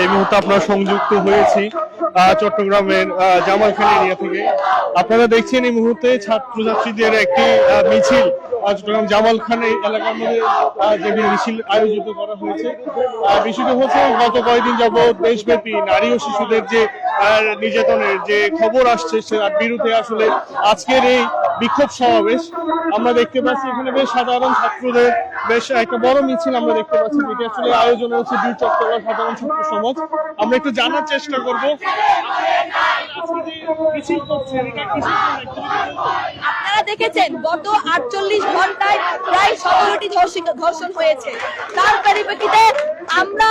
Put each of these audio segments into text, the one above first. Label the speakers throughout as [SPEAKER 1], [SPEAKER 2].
[SPEAKER 1] এই মুহূর্তে আপনারা সংযুক্ত হয়েছি চট্টগ্রামের জামালখান এরিয়া থেকে। আপনারা দেখছেন এই মুহূর্তে ছাত্রছাত্রীদের একটি মিছিল চট্টগ্রাম জামালখান এলাকার মধ্যে যে মিছিল আয়োজিত করা হয়েছে। বিষয়টি হচ্ছে গত কয়েকদিন যাবৎ দেশব্যাপী নারী ও শিশুদের যে নির্যাতনের যে খবর আসছে তার বিরুদ্ধে আসলে আজকের এই বিক্ষোভ সমাবেশ। আমরা দেখতে পাচ্ছি এখানে বেশ সাধারণ ছাত্রদের বেশ একটা বড় মিছিল আমরা দেখতে পাচ্ছি, যেটি আসলে আয়োজন দুই সাধারণ ছাত্র সমাজ। আমরা একটু জানার চেষ্টা করব।
[SPEAKER 2] দেখেছেন, গত আটচল্লিশ ঘন্টায় প্রায় সতেরোটি ধর্ষণ হয়েছে। তার পরিপ্রেক্ষিতে আমরা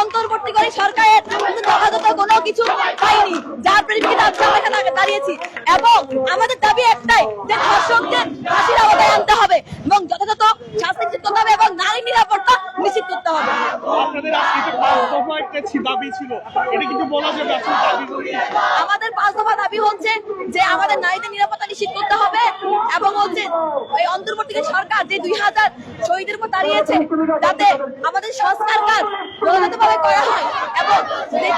[SPEAKER 2] অন্তর্বর্তীকালীন সরকারের যথাযথ কোনো কিছু পাইনি, যার পরিপ্রেক্ষিতে আমরা দাঁড়িয়েছি। এবং আমাদের দাবি একটাই যে ধর্ষকদের ফাঁসির আওতায় আনতে হবে এবং যথাযথ শাস্তি নিশ্চিত করতে হবে এবং নারী নিরাপত্তা নিশ্চিত করতে হবে
[SPEAKER 1] আপনাদের আজকে যে পাঁচ দফা একটা দাবি ছিল। এটা কিন্তু বলা যাবে আসলে দাবিগুলো
[SPEAKER 2] আমাদের পাঁচ দফা দাবি হচ্ছে যে আমাদের নারীদের নিরাপত্তা নিশ্চিত করতে হবে এবং হচ্ছে ওই অন্তর্বর্তীকালীন সরকার যে দুই হাজার শহীদের উপর দাঁড়িয়েছে যাতে আমাদের সংস্কার কাজ যথাযথভাবে করা হয় এবং যে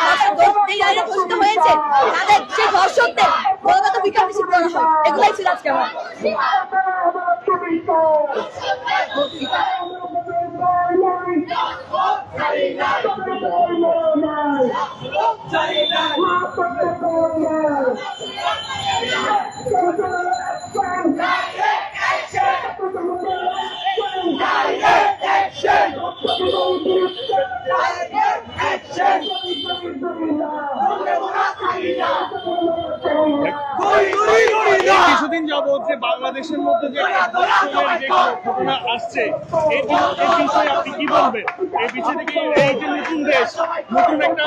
[SPEAKER 2] নারীরা হয়েছে তাদের সেই ধর্ষকদের যথাযথ বিচার নিশ্চিত করা হয়। এগুলাই ছিল আজকে আমার।
[SPEAKER 1] এই কিছুদিন যাবৎ যে বাংলাদেশের মধ্যে যে আসছে। এই বিষয়ে আপনি কি বলবেন? এই বিষয় থেকে এই যে নতুন দেশ, নতুন একটা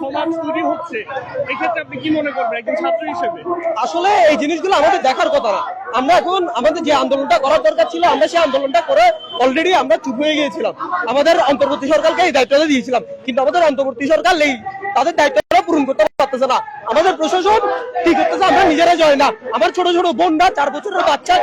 [SPEAKER 1] সমাজ তৈরি হচ্ছে এক্ষেত্রে আপনি কি মনে করবেন একজন ছাত্র হিসেবে?
[SPEAKER 3] আসলে এই জিনিসগুলো আমাদের দেখার কথা না। আমরা এখন আমাদের যে আন্দোলনটা করার দরকার ছিল, আমরা সেই আন্দোলনটা করে অলরেডি আমরা চুপ হয়ে গিয়েছিলাম। আমাদের অন্তর্বর্তী সরকারকে এই দায়িত্বটা দিয়েছিলাম। কিন্তু আমাদের অন্তর্বর্তী সরকার এই তাদের দায়িত্বটা পূরণ করতে পারতেছে না। আমাদের প্রশাসন কি করতেছে? আমরা নিজেরা জয় না। আমার ছোট ছোট বোনরা, চার বছরের বাচ্চা,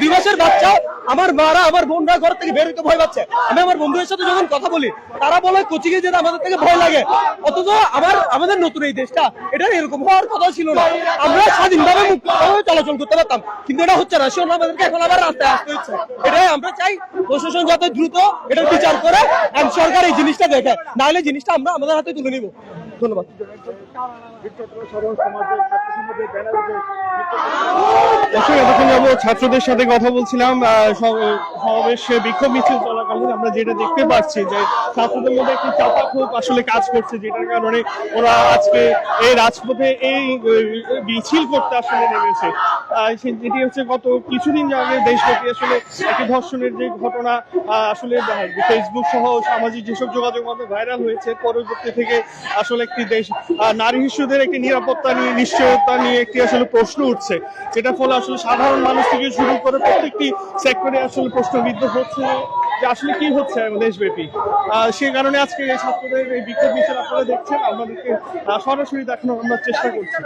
[SPEAKER 3] দুই বছর- বাচ্চা, আমার মারা, আমার বোনরা ঘর থেকে বের হতে ভয় পাচ্ছে। আমি আমার বন্ধুদের সাথে যখন কথা বলি, তারা বলে, কোচিং এ যেতে আমাদের থেকে ভয় লাগে। অথচ আমার, আমাদের নতুন এই দেশটা, এটা এরকম হওয়ার কথা ছিল না। আমরা স্বাধীনভাবে মুক্তভাবে চলাচল করতে পারতাম। কিন্তু এটা হচ্ছে না সেজন্য আমাদেরকে এখন আবার রাস্তায় আসতে হচ্ছে। এটাই আমরা চাই প্রশাসন যাতে দ্রুত এটা বিচার করে সরকার এই জিনিসটা দেখে। নাহলে জিনিসটা আমরা আমাদের হাতে তুলে নিব। ধন্যবাদ।
[SPEAKER 1] ছাত্রদের সাথে কথা বলছিলাম সমাবেশে বিক্ষোভ মিছিল চলাকালীন আমরা যেটা দেখতে পাচ্ছি যে ছাত্রদের মধ্যে একটি চাপা ক্ষোভ আসলে কাজ করছে, যেটার কারণে ওরা আজকে এই রাজপথে এই মিছিল করতে আসলে নেমেছে। যেটি হচ্ছে গত কিছুদিন আগে দেশব্যাপী আসলে একটি ধর্ষণের যে ঘটনা আসলে ফেসবুক সহ সামাজিক যেসব যোগাযোগ মাধ্যমে ভাইরাল হয়েছে, পরবর্তী থেকে আসলে একটি দেশ নারী শিশুদের একটি নিরাপত্তা নিয়ে, নিশ্চয়তা নিয়ে একটি আসলে প্রশ্ন উঠছে। যেটা ফলে আসলে সাধারণ মানুষ থেকে শুরু করে প্রত্যেকটি সেক্টরে আসলে প্রশ্নবিদ্ধ হচ্ছে যে আসলে কি হচ্ছে দেশব্যাপী। সে কারণে আজকে এই ছাত্রদের এই বিক্ষোভ মিছিল আপনারা দেখছেন আমাদেরকে সরাসরি দেখানোর আমরা চেষ্টা করছি।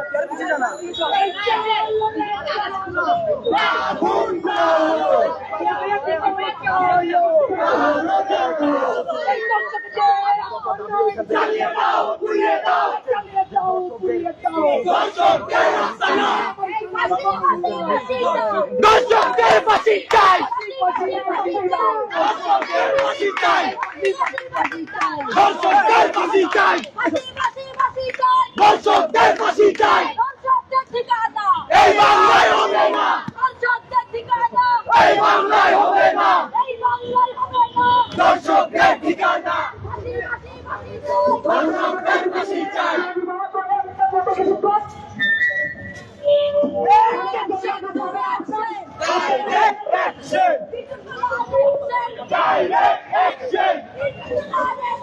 [SPEAKER 4] দর্শকদের ফাঁসি চাই দর্শকদের ফাঁসি চাই দর্শকদের ফাঁসি চাই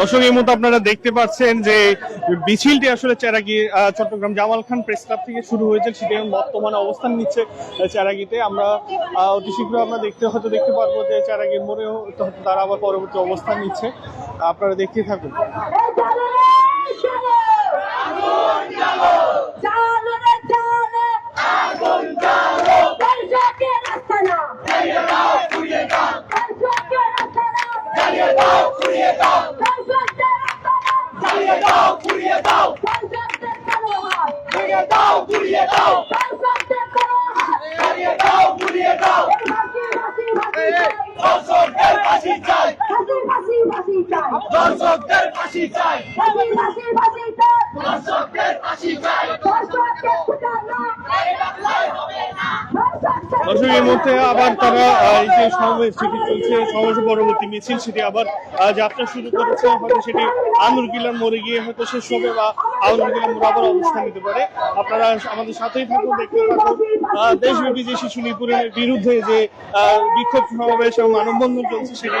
[SPEAKER 1] দর্শক, এই মুহূর্তে আপনারা দেখতে পাচ্ছেন যে মিছিলটি আসলে চেরাগি চট্টগ্রাম জামাল খান প্রেস ক্লাব থেকে শুরু হয়েছে। সেটি বর্তমানে অবস্থান নিচ্ছে চেরাগিতে। আমরা অতি শীঘ্র আমরা দেখতে, হয়তো দেখতে পারব যে চেরাগির মোড়েও তারা আবার পরবর্তী অবস্থান নিচ্ছে। আপনারা দেখতেই থাকুন।
[SPEAKER 4] ফাঁসি চাই। ফাঁসি চাই।
[SPEAKER 1] দর্শক এই মুহূর্তে আবার তারা এই যে সমাবেশ চলছে সমাবেশ পরবর্তী মিছিল সেটি আবার যাত্রা শুরু করেছে। হয়তো সেটি আন্দুর কিলার মোড়ে গিয়ে হয়তো শেষ হবে বা আন্দুর কিলার মোড়ে আবার অবস্থান নিতে পারে। আপনারা আমাদের সাথেই থাকুন দেখতে থাকুন। দেশব্যাপী যে শিশু নিপুণের বিরুদ্ধে যে আহ, বিক্ষোভ সমাবেশ এবং মানববন্ধন চলছে সেটি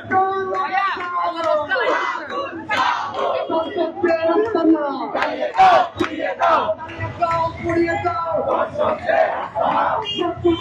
[SPEAKER 1] দেখতেই থাকুন
[SPEAKER 4] পুড়িয়ে দাও